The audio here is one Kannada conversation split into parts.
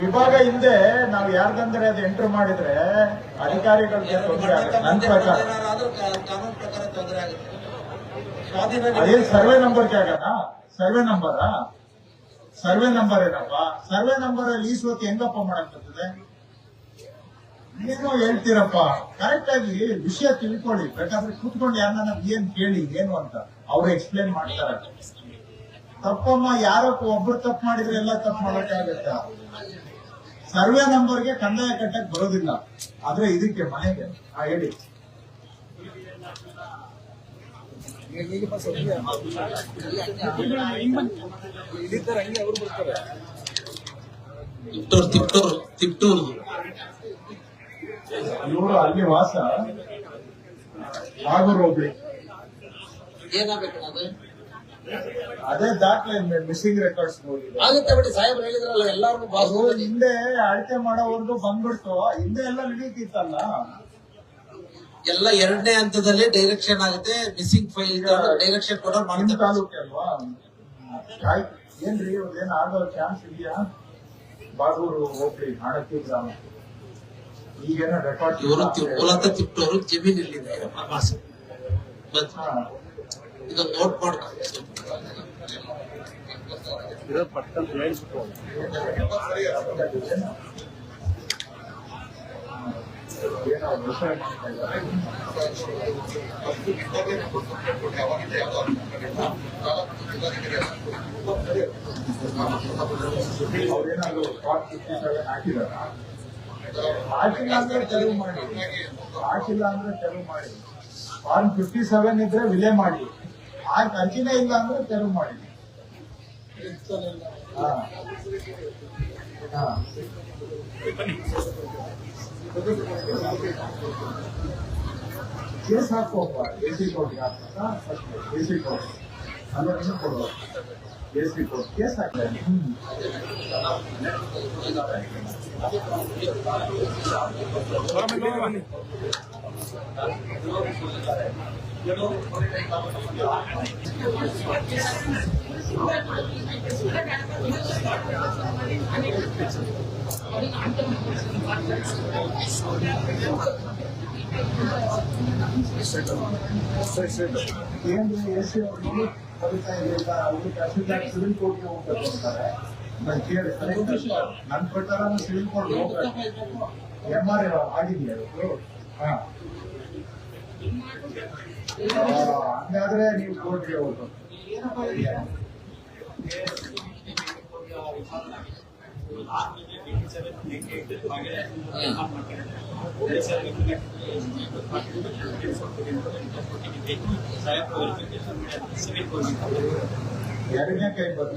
ವಿಭಾಗ ಹಿಂದೆ ನಾವು ಯಾರ್ದಂದ್ರೆ ಅದು ಎಂಟರ್ ಮಾಡಿದ್ರೆ ಅಧಿಕಾರಿಗಳಿಗೆ ತೊಂದರೆ ಆಗುತ್ತೆ. ನನ್ನ ಪ್ರಕಾರ ಅದೇ ಸರ್ವೆ ನಂಬರ್ ಜಾಗನಾ ಸರ್ವೆ ನಂಬರಾ? ಸರ್ವೆ ನಂಬರ್ ಏನಪ್ಪ? ಸರ್ವೆ ನಂಬರ್ ಅಲ್ಲಿ ಈ ಹೆಂಗಪ್ಪ ಮಾಡಕ್ ಬರ್ತದೆ ನೀನು ಹೇಳ್ತೀರಪ್ಪ. ಕರೆಕ್ಟ್ ಆಗಿ ವಿಷಯ ತಿಳ್ಕೊಳ್ಳಿ. ಬೇಕಾದ್ರೆ ಕೂತ್ಕೊಂಡು ಯಾರನ್ನ ಏನ್ ಕೇಳಿ ಏನು ಅಂತ ಅವ್ರು ಎಕ್ಸ್ಪ್ಲೇನ್ ಮಾಡ್ತಾರೆ. ತಪ್ಪಮ್ಮ ಯಾರೋ ಒಬ್ರು ತಪ್ಪು ಮಾಡಿದ್ರೆ ಎಲ್ಲ ತಪ್ಪು ಮಾಡಕ್ಕಾಗತ್ತ ಸರ್ವೆ ನಂಬರ್ಗೆ ಕಂದಾಯ ಕಟ್ಟಕ್ ಬರೋದಿಲ್ಲ. ಆದ್ರೆ ಇದಕ್ಕೆ ಮನೆಗೆ ಆ ಹೇಳಿ. ತಿಪ್ಟೂರ್ ತಿಪ್ಟೂರ್ ತಿಪ್ಟೂರ್. ಇವರು ಅಲ್ಲಿ ವಾಸ ನಾಗೂರ್ ಹೋಗ್ಲಿ ಏನಾಗಬೇಕು ಅದು ದಾಖಲೆ ಮಿಸ್ಸಿಂಗ್ ರೆಕಾರ್ಡ್ಸ್ ಆಗುತ್ತೆ ಬಿಡಿ ಸಾಹೇಬ್ರು ಹೇಳಿದ್ರಲ್ಲ ಎಲ್ಲಾರು ಬಾಸು ಹಿಂದೆ ಅಳತೆ ಮಾಡೋವರೆಗೂ ಬಂದ್ಬಿಡ್ತು. ಹಿಂದೆ ಎಲ್ಲ ನಡೀತಿತ್ತಲ್ಲ. ಎಲ್ಲ ಎರಡನೇ ಹಂತದಲ್ಲಿ ಡೈರೆಕ್ಷನ್ ಆಗುತ್ತೆ ಮಿಸ್ಸಿಂಗ್ ಫೈಲ್ ಡೈರೆಕ್ಷನ್ ಕೂಡ ಮಾಡ್ತಾರೆ. ತಾಲೂಕೆ ಅಲ್ವಾ? ಏನ್ರಿ ಏನ್ ಆಗೋ ಚಾನ್ಸ್ ಇದೆಯಾ? ಬಾಗೂರು ಹೋಗ್ಲಿ ಹಾಡಕ್ಕಿ ಗ್ರಾಮ. ಈಗೇನೋ ರೆಕಾರ್ಡ್ ಇವರು ಮೂಲತಃ ತಿಪ್ಪವರು ಜಮೀನ್ ಇಲ್ಲಿದೆ ಇದೊಂದು ನೋಟ್ ಮಾಡ್ಕೊಂಡು. ಹಾಕಿಲ್ಲ ಅಂದ್ರೆ ಮಾಡಿ ಹಾಕಿಲ್ಲ ಅಂದ್ರೆ ತೆರವು ಮಾಡಿ. ಫಾರ್ಮ್ ಫಿಫ್ಟಿ ಸೆವೆನ್ ಇದ್ರೆ ವಿಲೆ ಮಾಡಿ. ಆ ಅರ್ಜಿನೇ ಇಲ್ಲ ಅಂದ್ರೆ ತೆರವು ಮಾಡಿ. ಕೇಸ್ ಹಾಕುವಪ್ಪ ಎ ಸಿ ಕೋರ್ಟ್ಗೆ ಹಾಕ್ಬೇಕಾ ಎ ಸಿ ಕೋರ್ಟ್. ಅಂದ್ರೆ ಏನು ಕೊಡುವ ಎ ಸಿ ಕೋರ್ಟ್. ಕೇಸ್ ಹಾಕ್ತಾರೆ ಹ್ಮ್. ಏನು ಎಸ್ ಸಿ ಅವರು ಕವಿತಾ ಇಲ್ಲ ಅವರು ತಹಸೀಲ್ದಾರ್ ಸಿವಿಲ್ ಕೋರ್ಟ್ಗೆ ಹೋಗ್ಬೇಕು ಅಂತಾರೆ ನಾನು ಕೇಳಿ ನನ್ನ ಪ್ರಕಾರ ಸಿವಿಲ್ ಕೋರ್ಟ್ ಹೋಗ್ಬೇಕು ಎಂ ಆರ್ ಆಗಿದೆಯಾ ಇವತ್ತು ಹಾ ಆ, ಹಂಗಾದ್ರೆ ನೀವು ಕೋರ್ಟ್ಗೆ ಹೋಗ್ಬೇಕು ಎರಡನೇ ಕೈ ಬಂದು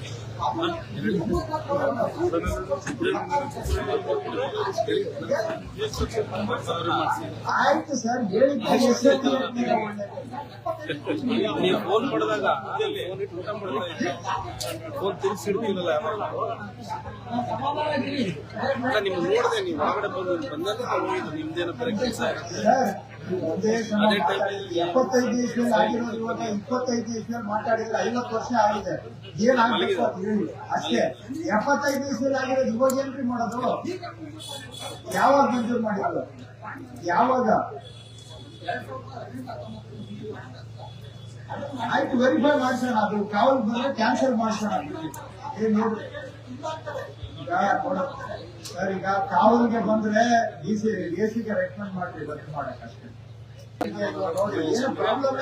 ಆಯ್ತು ಸರ್ ನೀವು ಫೋನ್ ಮಾಡಿದಾಗ ಫೋನ್ ಊಟ ಮಾಡಿದಾಗ ಫೋನ್ ತಿರ್ಸಿಡ್ತೀರಲ್ಲ ನಿಮ್ ನೋಡಿದೆ ನೀವು. ಹೊರಗಡೆ ಬಂದು ಬಂದಾಗ ನಿಮ್ದೇನೋ ಬೇರೆ ಕೆಲಸ ಒಂದೇ ಮಾತಾಡಿದ್ರೆ ಎಪ್ಪತ್ತೈದು ಇಸ್ವಿಯಲ್ಲಿ ಆಗಿರೋ ಇವಾಗ ಇಪ್ಪತ್ತೈದು ಇಸ್ವಿಯಲ್ಲಿ ಮಾತಾಡಿದ್ರೆ ಐವತ್ತು ವರ್ಷ ಆಗಿದೆ. ಏನಾಗ್ಬೇಕು ಅಂತ ಹೇಳಿ ಅಷ್ಟೇ. ಎಪ್ಪತ್ತೈದು ಇಸ್ವಿಯಲ್ಲಿ ಆಗಿರೋದು ಇವಾಗ ಏನ್ರಿ ಮಾಡೋದು? ಯಾವಾಗ ಮಂಜೂರು ಮಾಡಿದ್ರು ಯಾವಾಗ? ಆಯ್ತು ವೆರಿಫೈ ಮಾಡ್ಸೋಣ ಅದು. ಕಾವಲ್ ಬಂದ್ರೆ ಕ್ಯಾನ್ಸಲ್ ಮಾಡ್ಸೋಣ ಏನ್ ನೋಡ್ರಿ. ಈಗ ಸರ್ ಈಗ ಕಾವಲ್ಗೆ ಬಂದ್ರೆ ಡಿ ಸಿ ಡಿ ಸಿಗೆ ರೆಕಮೆಂಡ್ ಮಾಡ್ರಿ ಬಂದ್ ಮಾಡಕ್ ಅಷ್ಟೇ. ಈಗ ನೋಡಿ ಪ್ರಾಬ್ಲಮ್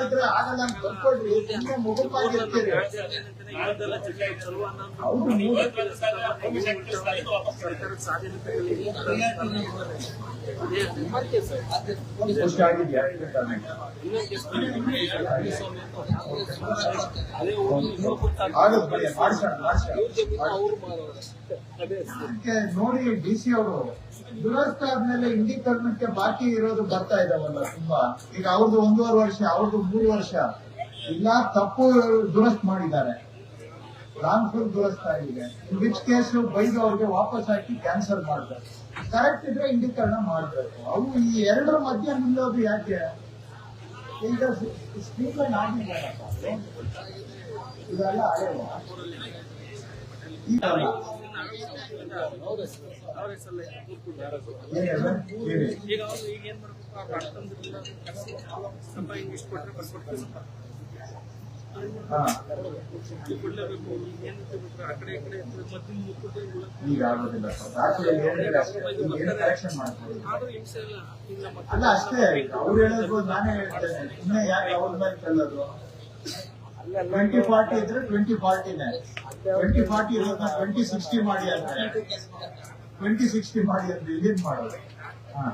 ನೋಡಿ ಡಿ ಸಿ ಅವರು ದುರಸ್ತ ಆದ್ಮೇಲೆ ಇಂಡಿಕರಣಕ್ಕೆ ಬಾಕಿ ಇರೋದು ಬರ್ತಾ ಇದಾವಲ್ಲ ತುಂಬಾ. ಈಗ ಅವ್ರದ್ದು ಒಂದೂವರೆ ವರ್ಷ ಅವ್ರದ್ದು ಮೂರು ವರ್ಷ. ಇಲ್ಲ ತಪ್ಪು ದುರಸ್ತ್ ಮಾಡಿದ್ದಾರೆ. ಲಾಂಗ್ಫುಲ್ ದುರಸ್ತ ಆಗಿದೆ ವಿಚ್ ಕೇಸ್ ಬೈದು ಅವ್ರಿಗೆ ವಾಪಸ್ ಹಾಕಿ ಕ್ಯಾನ್ಸಲ್ ಮಾಡ್ಬೇಕು. ಕರೆಕ್ಟ್ ಇದ್ರೆ ಇಂಡೀಕರಣ ಮಾಡ್ಬೇಕು. ಅವು ಈ ಎರಡರ ಮಧ್ಯೆ ನಿಲ್ಲೋದು ಯಾಕೆ? ಈಗ ಸ್ಪೀಕರ್ ಆಗಿದ್ದಾರೆ ಇದೆಲ್ಲ ಹಳೆವ. ಈಗ ಅಲ್ಲ. ಈಗ ಆ ಕಡೆ ಈ ಕಡೆ ಆದ್ರೂ ಹಿಂಸೆ ಇಲ್ಲ ಅಲ್ಲ, ಅಷ್ಟೇ. ಅವ್ರು ಹೇಳೋದು ನಾನೇ ಹೇಳ್ತೇನೆ. ಸುಮ್ಮನೆ ಯಾಕೆ ಅವ್ರ ಮೇಲೆ ಕೇಳೋದು ಟ್ವೆಂಟಿ ಫಾರ್ಟಿ ಇದ್ರೆ ಟ್ವೆಂಟಿ ಫಾರ್ಟಿನೇ ಟ್ವೆಂಟಿ ಫಾರ್ಟಿ ಟ್ವೆಂಟಿ ಸಿಕ್ಸ್ಟಿ ಮಾಡಿ ಅಂದ್ರೆ ಟ್ವೆಂಟಿ ಸಿಕ್ಸ್ಟಿ ಮಾಡಿ ಅಂದ್ರೆ ಏನ್ ಮಾಡೋದು? ಹಾ?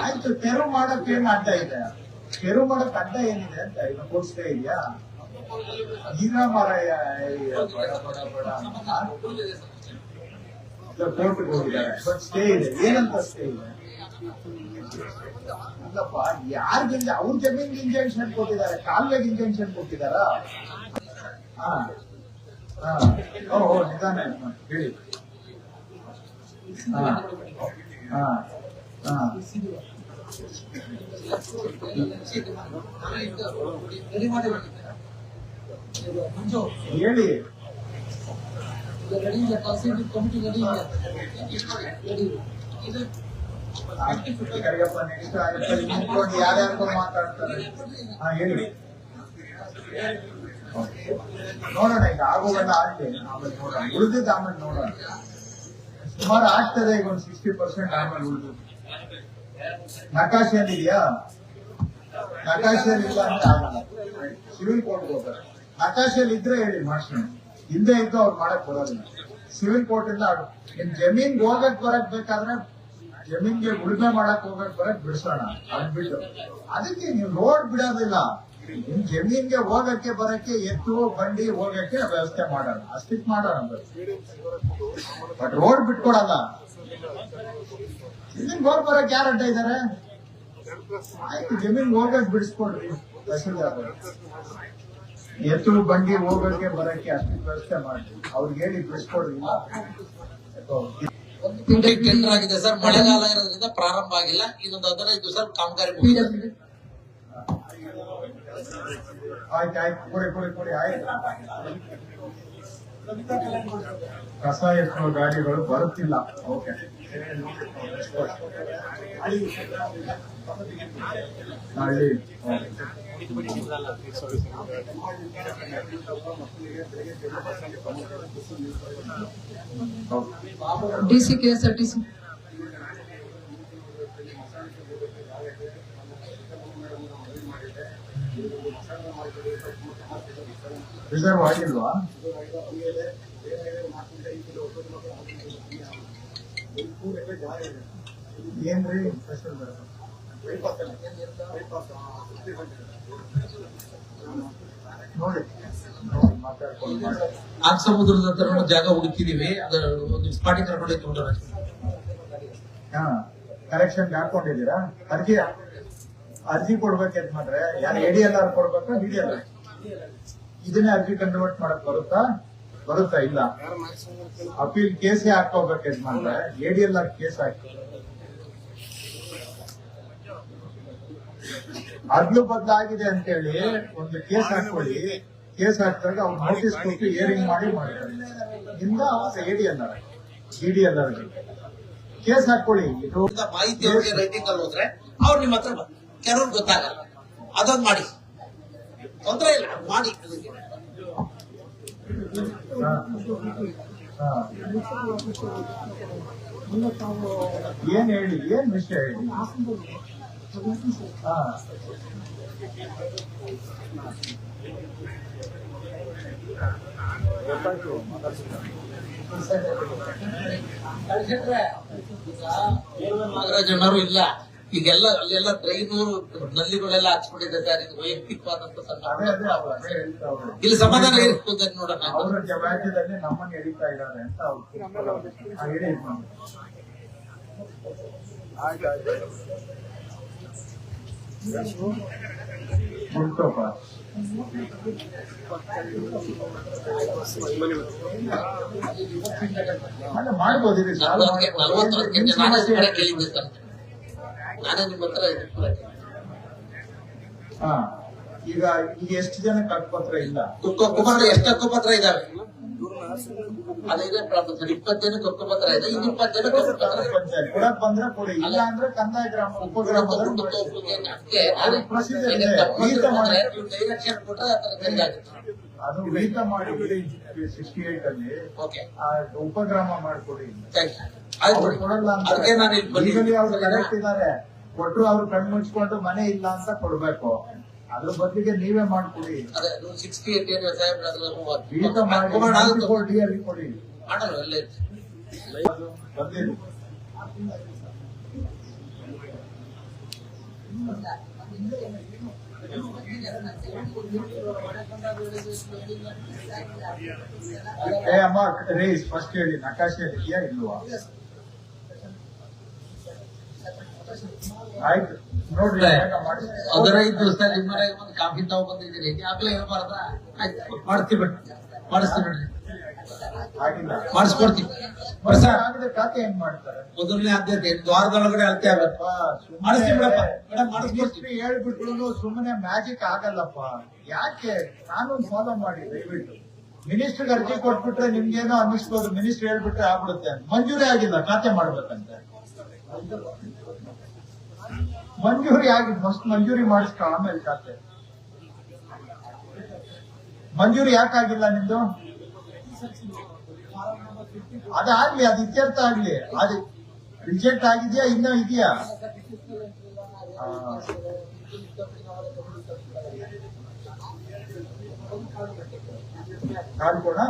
ಆಯ್ತು ತೆರವು ಮಾಡಕ್ ಏನ್ ಅಡ್ಡ ಇದೆ? ತೆರವು ಮಾಡಕ್ ಅಡ್ಡ ಏನಿದೆ ಅಂತ ಇನ್ನು ಕೊಡ್ಸ್ತಾ ಇದೆಯಾ? ಈಗ ಮಾರಾಯ ಅಯ್ಯೋ, ಬೇಡ, ಬೇಡ, ಬೇಡ. ಆ? ಇಲ್ಲ, ಕೋರ್ಟ್ಗೆ ಹೋಗಿದ್ದಾರೆ. ಬಟ್ ಸ್ಟೇ ಇದೆ. ಏನಂತ ಸ್ಟೇ ಇದೆ? ಅಲ್ಲಪ್ಪ ಯಾರಿಗೆ ಅವ್ರ ಜಮೀನ್ಗೆ ಇಂಜೆಕ್ಷನ್ ಕೊಟ್ಟಿದ್ದಾರೆ. ಕಾಲುವೆಗೆ ಇಂಜೆಕ್ಷನ್ ಕೊಟ್ಟಿದ್ದಾರಾ? ಹಾ ಹಾ. ಓಹೋ ನಿಧಾನ ಹೇಳಿ. ಹಾ, ಹೇಳಿ. ನೋಡೋಣ, ಈಗ ಆಗೋವೆಲ್ಲ ಆಗ್ಲಿ ಆಮೇಲೆ ನೋಡೋಣ. ಉಳಿದಿದ್ದು ಆಮೇಲೆ ನೋಡೋಣ. ಸುಮಾರು ಆಗ್ತದೆ, ಈಗ ಒಂದು ಸಿಕ್ಸ್ಟಿ ಪರ್ಸೆಂಟ್ ಆಮೇಲೆ ಉಳಿದು. ಇದೆಯಾ ನಕಾಶೆಯಲ್ಲಿ ಇಲ್ಲ ಅಂತ ಆಗಲ್ಲ. ಸಿವಿಲ್ ಕೋರ್ಟ್ ಹೋಗ್ತಾರೆ ನಕಾಶೆಯಲ್ಲಿ ಇದ್ರೆ ಹೇಳಿ ಮಾಡ್ಸೋಣ ಹಿಂದೆ ಇದ್ದು ಅವ್ರು ಮಾಡಕ್ ಬರೋದಿಲ್ಲ. ಸಿವಿಲ್ ಕೋರ್ಟ್ ಇಂದ ನಿಮ್ ಜಮೀನ್ ಹೋಗಕ್ ಬರಕ್ ಬೇಕಾದ್ರೆ ಜಮೀನ್ಗೆ ಉಳುಮೆ ಮಾಡಕ್ ಹೋಗಕ್ ಬರಕ್ ಬಿಡಿಸೋಣ. ಅದ್ಬಿಟ್ಟು ಅದಕ್ಕೆ ನೀವು ರೋಡ್ ಬಿಡೋದಿಲ್ಲ. ನಿಮ್ ಜಮೀನ್ಗೆ ಹೋಗಕ್ಕೆ ಬರಕ್ಕೆ ಎತ್ತು, ಬಂಡಿ ಹೋಗಕ್ಕೆ ವ್ಯವಸ್ಥೆ ಮಾಡೋಣ. ಅಷ್ಟಿಕ್ ಮಾಡೋಣ ಬಟ್ ರೋಡ್ ಬಿಟ್ಕೊಡಲ್ಲ. ಜಮೀನ್ ಹೋಗ್ ಬರಕ್ ಯಾರು ಅಡ್ಡ ಇದಾರೆ? ಆಯ್ತು ಜಮೀನ್ ಹೋಗಕ್ ಬಿಡಿಸ್ಕೊಡ್ರಿ. ತಹಸೀಲ್ದಾರ್ ಎತ್ತು ಬಂಡಿ ಹೋಗೋಕೆ ಬರಕ್ಕೆ ಅಷ್ಟು ವ್ಯವಸ್ಥೆ ಮಾಡಿ ಅವ್ರಿಗೆ ಹೇಳಿ ಒಂದು ತಿಂಗಳಿಗೆ ಟೆಂಡರ್ ಆಗಿದೆ ಸರ್. ಮಳೆಗಾಲ ಇರೋದ್ರಿಂದ ಪ್ರಾರಂಭ ಆಗಿಲ್ಲ. ಇನ್ನೊಂದು ಹದಿನೈದು ದಿವಸ ಕಾಮಗಾರಿ. ಆಯ್ತು ಆಯ್ತು. ಕೊಡಿ ಕೊಡಿ ಕೊಡಿ ಆಯ್ತು. ಕಸ ಎತ್ತುವ ಗಾಡಿಗಳು ಬರುತ್ತಿಲ್ಲ. Okay. ಹಳ್ಳಿ ಓಕೆ ಡಿಸಿ ಕೆಎಸ್ಆರ್ಟಿಸಿ ರಿಸರ್ವ್ ಆಗಿಲ್ವಾ ಏನ್ರಿ ಸ್ಪೆಷಲ್ ನೋಡಿ ನೋಡಿ ಮಾತಾಡ್ಕೊಂಡು ಮಾಡಿ ನಾಗ್ ಸಮುದ್ರದ ಹತ್ರ ಒಂದು ಜಾಗ ಹುಡುಕಿದೀವಿ ಅದು ಒಂದು ಸ್ಪಾಟಿಂಗ್ ಕರ್ಕೊಂಡು ತಗೊಂಡ್ರೆ ಹಾ ಕರೆಕ್ಷನ್ ಹಾಕೊಂಡಿದ್ದೀರಾ? ಅರ್ಜಿ ಅರ್ಜಿ ಕೊಡ್ಬೇಕಂತ ಮಾಡ್ರೆ ಯಾರು ಎಡಿ ಎಲ್ಲ ಆರ್ ಕೊಡ್ಬೇಕಾ ಡಿ ಎಲ್ ಇದನ್ನೇ ಅರ್ಜಿ ಕನ್ವರ್ಟ್ ಮಾಡಕ್ ಬರುತ್ತಾ? ಬರುತ್ತಾ ಇಲ್ಲ? ಅಪೀಲ್ ಕೇಸೇ ಹಾಕೋಬೇಕಂತ ಮಾಡ್ರೆ ಎಡಿ ಎಲ್ ಆರ್ ಕೇಸ್ ಹಾಕಿ. ಅದ್ಲು ಬದಲಾಗಿದೆ ಅಂತೇಳಿ ಒಂದು ಕೇಸ್ ಹಾಕೊಳ್ಳಿ ಕೇಸ್ ಹಾಕಿದಾಗ ಅವ್ರು ನೋಟಿಸ್ ಕೊಟ್ಟು ಏರಿಂಗ್ ಮಾಡಿ ಮಾಡ್ತಾರೆ. ಇಂದ AD L R D L R case ಹಾಕೊಳ್ಳಿ ಮಾಹಿತಿ ಅವ್ರಿಗೆ ರೈಟಿಂಗ್ ಅಲ್ಲಿ ಹೋದ್ರೆ ಅವ್ರು ನಿಮ್ಮ ಹತ್ರ ಕೆಲವ್ರು ಗೊತ್ತಾಗಲ್ಲ. ಅದೊಂದು ಮಾಡಿ. ತೊಂದರೆ ಇಲ್ಲ ಮಾಡಿ. ಏನ್ ಹೇಳಿ ಏನ್ ವಿಷಯ ಹೇಳಿ? ಹಾ. ನಾಗರಾಜಣ್ಣವರು ಇಲ್ಲ. ಈಗೆಲ್ಲ ಅಲ್ಲೆಲ್ಲ ಟ್ರೈನು ನಲ್ಲಿಗಳೆಲ್ಲ ಹಚ್ಕೊಂಡಿದೆ ಸರ್ ಇದು ವೈಯಕ್ತಿಕವಾದಂತ. ಇಲ್ಲಿ ಸಮಾಧಾನ ಇರ್ಬೋದು ನೋಡೋಣ. ಅವರ ಜವಾಬ್ದಾರಿಯಲ್ಲಿ ನಮ್ಮನ್ನ ಎಳಿತಾ ಇದ್ದಾರೆ ಅಂತ ಅವ್ರು ಅಲ್ಲ ಮಾಡ್ಬೋದು ಇದು ಸಾಲ ನಾನೇ ಕೇಳಿದ್ದೆ ಸರ್ ನಾನೇ ನಿಮ್ಮ ಹತ್ರ ಇದು- ಹಾ. ಈಗ ಈಗ ಎಷ್ಟು ಜನ ಕಟ್ಟಪತ್ರ ಇಲ್ಲ? ಕುಕ್ಕ- ಕುಪತ್ರ ಎಷ್ಟು ಹಕ್ಕುಪತ್ರ ಇದಾವೆ ಅದೇ ಪ್ರಾಬ್ಲಮ್ ಸರ್. ಇಪ್ಪತ್ತು ಜನ ಹಕ್ಕುಪತ್ರ ಇದೆ ಇನ್ನು ಇಪ್ಪತ್ತು ಜನ ಹಕ್ಕುಪತ್ರ ಇದೆ. ಪಂಚಾಯತ್ ಕೊಡಕ್ ಬಂದ್ರೆ ಕೊಡಿ. ಇಲ್ಲ ಅಂದ್ರೆ ಕಂದಾಯ ಗ್ರಾಮ ಡೈರೆಕ್ಷನ್ ಕೊಟ್ರೆ ಆ ಸರಿಯಾಗುತ್ತೆ ಅದು ಸಿಕ್ಸ್ಟಿ ಏಟ್ ಅಲ್ಲಿ ಉಪಗ್ರಾಮ ಮಾಡ್ಕೊಡಿ. ಕೊಡಲ್ಲ ಕರೆಕ್ಟ್ ಇದಾರೆ ಕೊಟ್ರು ಅವ್ರು ಕಣ್ ಮುಚ್ಕೊಂಡು ಮನೆ ಇಲ್ಲ ಅಂತ ಕೊಡ್ಬೇಕು. ಅದ್ರ ಬದಲಿಗೆ ನೀವೇ ಮಾಡ್ಕೊಡಿ ಅದೇ ಏಟ್ ಕುಮಾರ್ ಆಗುತ್ತೆ. 94 ಅಲ್ಲಿ ಕೊಡಿ ಮಾಡಲ್ಲ ಅಲ್ಲೇ ಇರುತ್ತೆ. ಏ ಅಮ್ಮ ರೇಸ್ ಫಸ್ಟ್ ಹೇಳಿ ನಕಾಶೆ ಇದೆಯಾ ಇಲ್ವಾ ಆಯ್ತು. ನೋಡ್ರಿ. ಹದಿನೈದು ದಿವಸ ನಿಮ್ಮನೆ ಒಂದು ಕಾಫಿ ತಾವು ಬಂದಿದ್ದೀರಿ. ಆಗ್ಲೇ ಹೇಳ್ಬಾರ್ದ ಆಯ್ತು ಮಾಡಿಸ್ತೀವಿ ಬಿಡ್ರಿ. ಮಾಡಿಸ್ತೀವಿ ಬಿಡ್ರಿ. ಮಾಡಿಸ್ಕೊಡ್ತೀವಿ ವರ್ಷ ಖಾತೆ ಹೆಂಗ್ ಮಾಡ್ತಾರೆ? ಮೊದಲನೇ ಆದ್ಯತೆ ದ್ವಾರದೊಳಗಡೆ ಅಳತೆ ಆಗತ್ತೆ. ಅಪ್ಪ, ಮಾಡಿಸ್ತೀವಿ ಬಿಡಪ್ಪ. ಮೇಡಮ್ ಮಾಡಿಸ್ಕೊಡ್ತೀವಿ ಹೇಳ್ಬಿಟ್ರು ಸುಮ್ಮನೆ ಮ್ಯಾಜಿಕ್ ಆಗಲ್ಲಪ್ಪ. ಯಾಕೆ? ಕಾನೂನು ಫಾಲೋ ಮಾಡಿ ದಯವಿಟ್ಟು. ಮಿನಿಸ್ಟರ್ ಅರ್ಜಿ ಕೊಟ್ಬಿಟ್ರೆ ನಿಮ್ಗೇನೋ ಅನ್ನಿಸ್ಬೋದು. ಮಿನಿಸ್ಟರ್ ಹೇಳ್ಬಿಟ್ರೆ ಆಗ್ಬಿಡುತ್ತೆ ಮಂಜೂರಿ ಆಗಿಲ್ಲ. ಖಾತೆ ಮಾಡ್ಬೇಕಂತೆ. ಮಂಜೂರಿ ಆಗಿ ಫಸ್ಟ್ ಮಂಜೂರಿ ಮಾಡಿಸ್ಕೊ, ಆಮೇಲೆ ಖಾತೆ ಮಂಜೂರಿ ಯಾಕಾಗಿಲ್ಲ ನಿಮ್ದು? ಅದಾಗ್ಲಿ, ಅದು ಇತ್ಯರ್ಥ ಆಗ್ಲಿ. ಅದು ರಿಜೆಕ್ಟ್ ಆಗಿದ್ಯಾ, ಇನ್ನೂ ಇದೆಯಾ? ಆ. ಕಾಡ್ಕೋಣ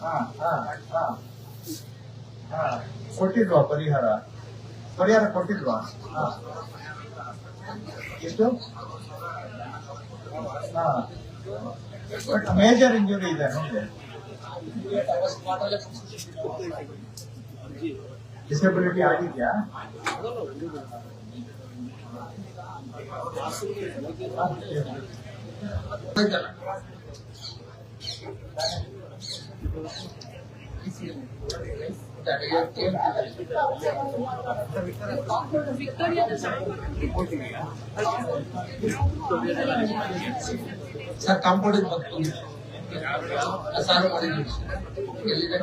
ಹಾ ಹಾ ಹಾ ಹಾ ಕೊಟ್ಟಿದ್ವಾ ಪರಿಹಾರ. ಪರಿಹಾರ ಕೊಟ್ಟಿದ್ವಾ ಹಾ ಎಷ್ಟು ಹಾ ಬಟ್ ಮೇಜರ್ ಇಂಜುರಿ ಇದೆ ನಮ್ಗೆ ಡಿಸಬಿಲಿಟಿ ಆಗಿದ್ಯಾ ಆಯ್ತಲ್ಲ ಸರ್ ಕಾಂಪೌಂಡ್ ಬಂತು ಸಾರು ಮಾಡಿದ್ವಿ ಎಲ್ಲಿದೆ?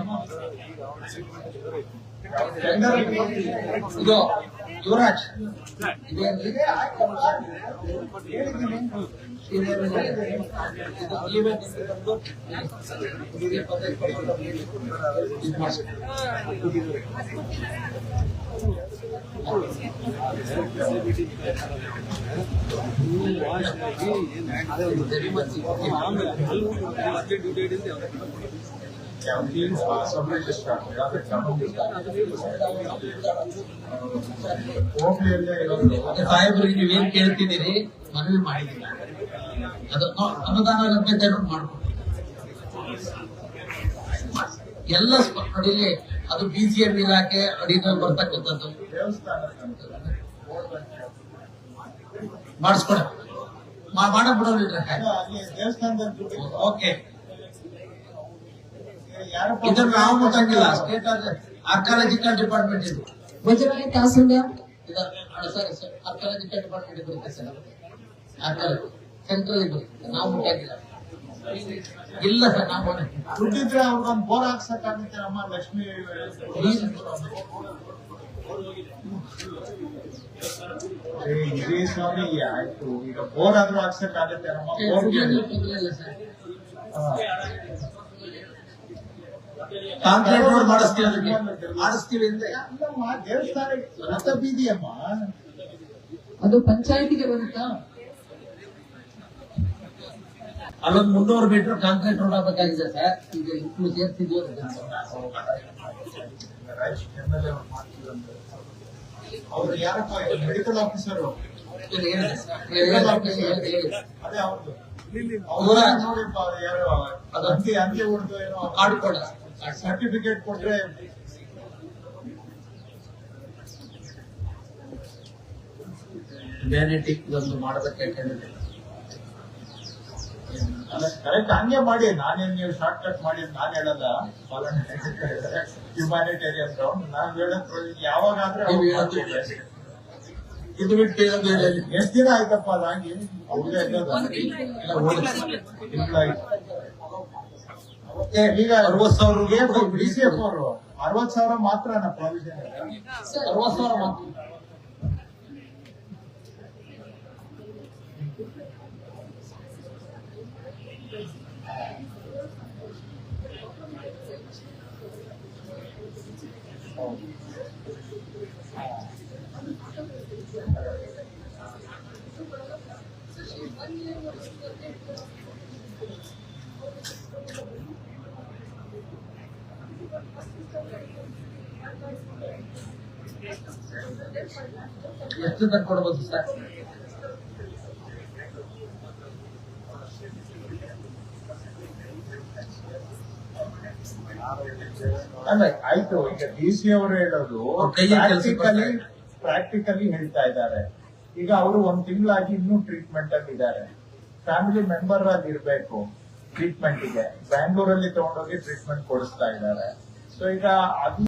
ಇದು ಯುವರಾಜ್ ಇದೇನ್ರಿ ಹೇಳಿದ್ದೀನಿ ಇದು ಸಾಹೇಬ್ರಿಗೆ ನೀವೇನ್ ಕೇಳ್ತಿದ್ದೀರಿ? ಮನವಿ ಮಾಡಿದಿಲ್ಲ ಅದನ್ನು ಅನುದಾನ ಲಭ್ಯತೆ ಮಾಡ್ಕೊಂಡು. ಎಲ್ಲ ಸ್ಪ- ನೋಡಿಲಿ ಅದು ಬಿ ಸಿ ಎಂ ಇಲಾಖೆ ಅಡಿನಲ್ಲಿ ಬರ್ತಕ್ಕಂಥದ್ದು. ಮಾಡಿಸ್ಕೊಡ. ಮಾಡಬಿಡೋದಿಲ್ಲ ಓಕೆ ಇದನ್ನ ನಾವು ಮುಟ್ಟಂಗಿಲ್ಲ ಸ್ಟೇಟ್ ಆರ್ಕಾಲಜಿಕಲ್ ಡಿಪಾರ್ಟ್ಮೆಂಟ್ ಇದು. ಮುಜರಾಯಿ tahsildar sir sir archaeological department ಬರುತ್ತೆ ಸರ್ ಆರ್ಕಾಲಜಿ ಸೆಂಟ್ರಲ್ ಬರುತ್ತೆ ನಾವು ಮುಟ್ಟಂಗಿಲ್ಲ ಇಲ್ಲ ಸರ್ ನಾವು. ದುಡ್ಡಿದ್ರೆ ಅವ್ರಿಗೊಂದು ಬೋರ್ ಹಾಕ್ಸಕ್ಕಾಗುತ್ತೆ ನಮ್ಮ ಲಕ್ಷ್ಮೀ ಇದೇ ಸ್ವಾಮಿ ಆಯ್ತು. ಈಗ ಬೋರ್ ಆದ್ರೂ ಹಾಕ್ಸಕ್ಕಾಗುತ್ತೆ ನಮ್ಮ ಬೋರ್ ಕುಡಿಯೋದ್ರಲ್ಲಿ ತೊಂದ್ರೆ ಇಲ್ಲ ಸರ್ ಹಾ. ಕಾಂಕ್ರೀಟ್ ರೋಡ್ ಮಾಡಿಸ್ತೀವಿ ಅದಕ್ಕೆ. ಮಾಡಿಸ್ತೀವಿ ಅಂದ್ರೆ ದೇವಸ್ಥಾನ ಬೀದಿಯಮ್ಮ ಅದು ಪಂಚಾಯತಿಗೆ ಬರುತ್ತಾ? ಅಲ್ಲೊಂದು ಮುನ್ನೂರು ಮೀಟರ್ ಕಾಂಕ್ರೀಟ್ ರೋಡ್ ಆಗಬೇಕಾಗಿದೆ ಸರ್. ಈಗ ಇಬ್ಬರು ಸೇರ್ತಿದ್ವಿ ಅವ್ರು ಯಾರಪ್ಪ ಮೆಡಿಕಲ್ ಆಫೀಸರ್. ಅದೇ ಅವ್ರದ್ದು ಅಂಕೆ ಹೊಡೆದು ಏನೋ ಸರ್ಟಿಫಿಕೇಟ್ ಕೊಟ್ರೆ ಬೇನೆಟಿಕ್ ಒಂದು ಮಾಡೋದಕ್ಕೆ ಕರೆಕ್ಟ್ ಹಂಗೆ ಮಾಡಿ ನಾನೇನ್ ನೀವು ಶಾರ್ಟ್ ಕಟ್ ಮಾಡಿ ನಾನು ಹೇಳಲ್ಲ. ಹ್ಯುಮ್ಯಾನಿಟೇರಿಯನ್ ಗ್ರೌಂಡ್ ನಾನ್ ಹೇಳೋದು ಯಾವಾಗಾದ್ರೆ ಇದು ಬಿಟ್ಟು ಎಷ್ಟು ದಿನ ಆಯ್ತಪ್ಪ ಅದಾಗಿ? ಅವ್ರಿಗೆ ಇಂಪ್ಲಾಯ್. ತಿಂಗ್ಳಾಯ್ತು. ಈಗ ಅರವತ್ತು ಸಾವಿರ ಡಿ ಸಿ ಎಫ್ ಅವರು ಅರವತ್ ಸಾವಿರ ಮಾತ್ರನ ಪ್ರಾವಿಷನ್ ಸರ್. ಅರವತ್ತು ಸಾವಿರ ಮಾತ್ರ. ಎಷ್ಟು ತನಕ ಕೊಡ್ಬೋದು ಸರ್ ಅಲ್ಲ ಆಯ್ತು ಈಗ ಡಿ ಸಿ ಅವರು ಹೇಳೋದು ಪ್ರಾಕ್ಟಿಕಲಿ ಪ್ರಾಕ್ಟಿಕಲಿ ಹೇಳ್ತಾ ಇದ್ದಾರೆ. ಈಗ ಅವರು ಒಂದ್ ತಿಂಗಳಾಗಿ ಇನ್ನೂ ಟ್ರೀಟ್ಮೆಂಟ್ ಅಲ್ಲಿ ಇದ್ದಾರೆ. ಫ್ಯಾಮಿಲಿ ಮೆಂಬರ್ ಆಗಿ ಇರ್ಬೇಕು ಟ್ರೀಟ್ಮೆಂಟ್ಗೆ. ಬ್ಯಾಂಗ್ಳೂರಲ್ಲಿ ತಗೊಂಡೋಗಿ ಟ್ರೀಟ್ಮೆಂಟ್ ಕೊಡಿಸ್ತಾ ಇದ್ದಾರೆ. ಸೊ ಈಗ ಅದು